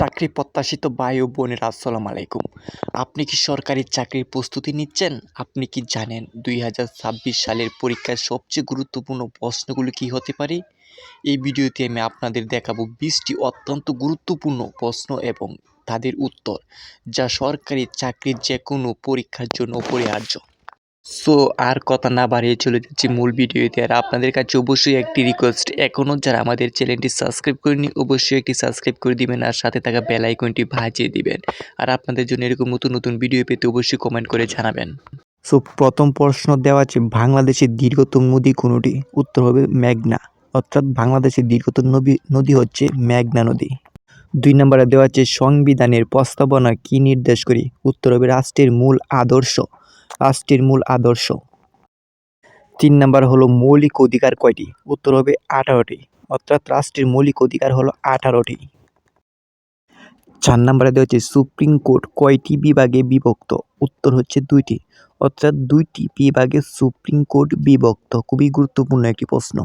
চাকরি প্রত্যাশিত ভাই ও বোনেরা, আসসালামু আলাইকুম। আপনি কি সরকারি চাকরির প্রস্তুতি নিচ্ছেন? আপনি কি জানেন দুই হাজার ছাব্বিশ সালের পরীক্ষার সবচেয়ে গুরুত্বপূর্ণ প্রশ্নগুলো কি হতে পারে? এই ভিডিওতে আমি আপনাদের দেখাবো বিশটি অত্যন্ত গুরুত্বপূর্ণ প্রশ্ন এবং তাদের উত্তর, যা সরকারি চাকরির যে কোনো পরীক্ষার জন্য অপরিহার্য। সো আর কথা না বাড়িয়ে চলে যাচ্ছি মূল ভিডিওতে। আর আপনাদের কাছে অবশ্যই একটি রিকোয়েস্ট এখনও যারা আমাদের চ্যানেলটি সাবস্ক্রাইব করেনি অবশ্যই একটি সাবস্ক্রাইব করে দিবেন আর সাথে থাকা বেল আইকনটি ভাজিয়ে দিবেন। আর আপনাদের জন্য এরকম নতুন নতুন ভিডিও পেতে অবশ্যই কমেন্ট করে জানাবেন। সো প্রথম প্রশ্ন দেওয়া আছে, বাংলাদেশের দীর্ঘতম নদী কোনটি? উত্তর হবে মেঘনা। অর্থাৎ বাংলাদেশের দীর্ঘতম নদী নদী হচ্ছে মেঘনা নদী। দুই নম্বরে দেওয়া আছে, সংবিধানের প্রস্তাবনা কি নির্দেশ করি? উত্তর হবে রাষ্ট্রের মূল আদর্শ। রাষ্ট্রের মূল আদর্শ। তিন নাম্বার হলো মৌলিক অধিকার কয়টি? উত্তর হবে আঠারোটি। অর্থাৎ রাষ্ট্রের মৌলিক অধিকার হলো আঠারোটি। চার নম্বরে দেওয়া হচ্ছে সুপ্রিম কোর্ট কয়টি বিভাগে বিভক্ত? উত্তর হচ্ছে দুইটি। অর্থাৎ দুইটি বিভাগে সুপ্রিম কোর্ট বিভক্ত। খুবই গুরুত্বপূর্ণ একটি প্রশ্ন।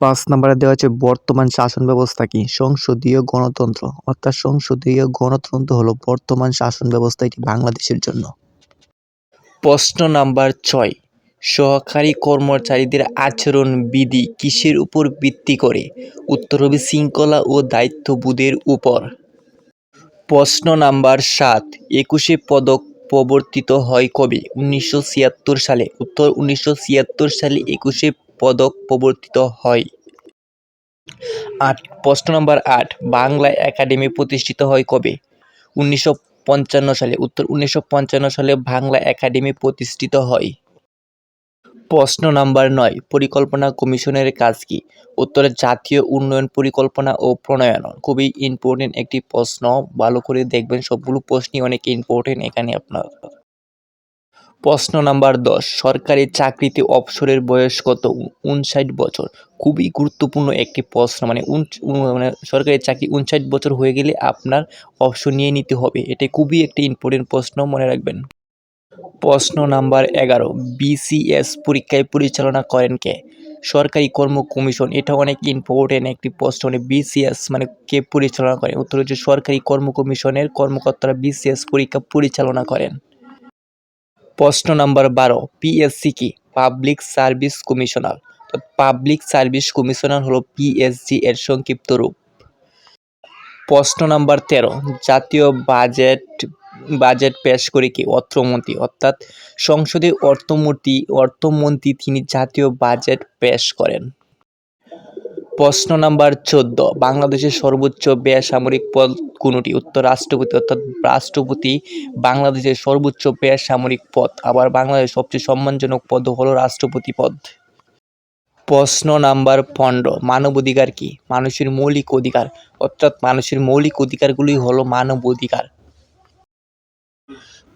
পাঁচ নম্বরে দেওয়া আছে বর্তমান শাসন ব্যবস্থা কি? সংসদীয় গণতন্ত্র। অর্থাৎ সংসদীয় গণতন্ত্র হলো বর্তমান শাসন ব্যবস্থা এটি বাংলাদেশের জন্য। প্রশ্ন নাম্বার ছয়। সহকারী কর্মচারীদের আচরণ বিধি কিসের উপর ভিত্তি করে? উত্তর হবে শৃঙ্খলা ও দায়িত্ববোধের উপর। প্রশ্ন নাম্বার সাত। একুশে পদক প্রবর্তিত হয় কবে? উনিশশো ছিয়াত্তর সালে। উত্তর, উনিশশো ছিয়াত্তর সালে একুশে পদক প্রবর্তিত হয়। আট। প্রশ্ন নম্বর আট। বাংলা একাডেমি প্রতিষ্ঠিত হয় কবে? উনিশশো পঞ্চান্ন সালে, উত্তর উনিশশো পঞ্চান্ন সালে বাংলা একাডেমি প্রতিষ্ঠিত হয়। প্রশ্ন নাম্বার নয়, পরিকল্পনা কমিশনের কাজ কি? উত্তরে, জাতীয় উন্নয়ন পরিকল্পনা ও প্রণয়ন। খুবই ইম্পর্টেন্ট একটি প্রশ্ন, ভালো করে দেখবেন সবগুলো প্রশ্নই অনেক ইম্পর্টেন্ট এখানে আপনার। প্রশ্ন নাম্বার দশ, সরকারি চাকরিতে অবসরের বয়স কত? উনষাট বছর। খুবই গুরুত্বপূর্ণ একটি প্রশ্ন মানে মানে সরকারি চাকরি উনষাট বছর হয়ে গেলে আপনার অবসর নিয়ে নিতে হবে। এটা খুবই একটি ইম্পর্টেন্ট প্রশ্ন, মনে রাখবেন। প্রশ্ন নাম্বার এগারো বিসিএস পরীক্ষায় পরিচালনা করেন কে? সরকারি কর্ম কমিশন, এটা অনেক ইম্পর্টেন্ট একটি প্রশ্ন মানে বিসিএস মানে কে পরিচালনা করে উত্তর হচ্ছে সরকারি কর্ম কমিশনের কর্মকর্তারা বিসিএস পরীক্ষা পরিচালনা করেন। প্রশ্ন নাম্বার বারো পিএসসি কি? Public service commissioner public service commissioner হলো পিএসসি এর সংক্ষিপ্ত রূপ। প্রশ্ন নাম্বার তেরো, জাতীয় বাজেট বাজেট পেশ করে কি? অর্থমন্ত্রী। অর্থাৎ সংসদে অর্থমন্ত্রী অর্থমন্ত্রী তিনি জাতীয় বাজেট পেশ করেন। প্রশ্ন নাম্বার চোদ্দ। বাংলাদেশের সর্বোচ্চ বেসামরিক পদ কোনটি? উত্তর রাষ্ট্রপতি, অর্থাৎ রাষ্ট্রপতি বাংলাদেশের সর্বোচ্চ বেসামরিক পদ। আবার বাংলাদেশের সবচেয়ে সম্মানজনক পদ হলো রাষ্ট্রপতি পদ। প্রশ্ন নাম্বার পনেরো। মানবাধিকার কি? মানুষের মৌলিক অধিকার, অর্থাৎ মানুষের মৌলিক অধিকারগুলি হলো মানব অধিকার।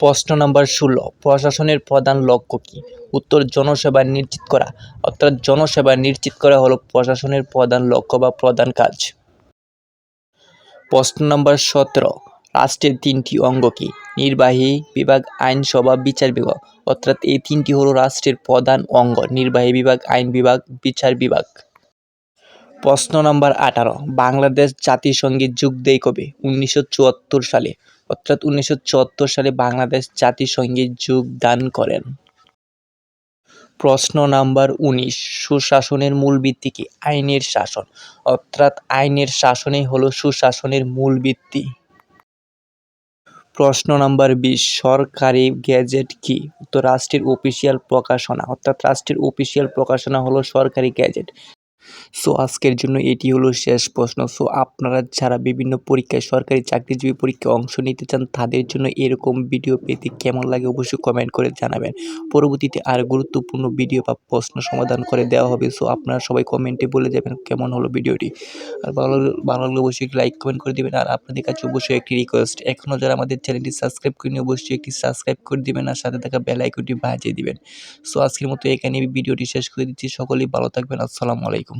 প্রশ্ন নাম্বার ষোলো, প্রশাসনের প্রধান লক্ষ্য কী? উত্তর জনসেবা নিশ্চিত করা। অর্থাৎ জনসেবা নিশ্চিত করা হলো প্রশাসনের প্রধান লক্ষ্য বা প্রধান কাজ। প্রশ্ন নাম্বার সতেরো, রাষ্ট্রের তিনটি অঙ্গ কী? নির্বাহী বিভাগ আইনসভা বিচার বিভাগ। অর্থাৎ এই তিনটি হলো রাষ্ট্রের প্রধান অঙ্গ, নির্বাহী বিভাগ, আইন বিভাগ, বিচার বিভাগ। প্রশ্ন নাম্বার আঠারো। বাংলাদেশ জাতিসংঘে যোগ দেয় কবে? উনিশশো চুয়াত্তর সালে। অর্থাৎ উনিশশো চুয়াত্তর সালে বাংলাদেশ জাতিসংঘে যোগদান করেন। প্রশ্ন নাম্বার উনিশ। সুশাসনের মূল ভিত্তি কি? আইনের শাসন। অর্থাৎ আইনের শাসনই হলো সুশাসনের মূল ভিত্তি। প্রশ্ন নাম্বার বিশ। সরকারি গ্যাজেট কি? তো রাষ্ট্রের অফিসিয়াল প্রকাশনা। অর্থাৎ রাষ্ট্রের অফিসিয়াল প্রকাশনা হলো সরকারি গ্যাজেট। সো আজকের জন্য এটি হলো শেষ প্রশ্ন। সো আপনারা যারা বিভিন্ন পরীক্ষায় সরকারি চাকরিজীবী পরীক্ষায় অংশ নিতে চান, তাদের জন্য এরকম ভিডিও পেতে কেমন লাগে অবশ্যই কমেন্ট করে জানাবেন। পরবর্তীতে আর গুরুত্বপূর্ণ ভিডিও বা প্রশ্ন সমাধান করে দেওয়া হবে। সো আপনারা সবাই কমেন্টে বলে যাবেন কেমন হলো ভিডিওটি। আর ভালো ভালো লাগলে অবশ্যই লাইক, কমেন্ট করে দিবেন। আর আপনাদের কাছে অবশ্যই একটি রিকোয়েস্ট এখনও যারা আমাদের চ্যানেলটি সাবস্ক্রাইব করেনি অবশ্যই একটি সাবস্ক্রাইব করে দেবেন আর সাথে থাকা বেল আইকনটি বাজিয়ে দিবেন। সো আজকের মতো এখানে ভিডিওটি শেষ করে দিচ্ছি। সকলেই ভালো থাকবেন। আসসালামু আলাইকুম।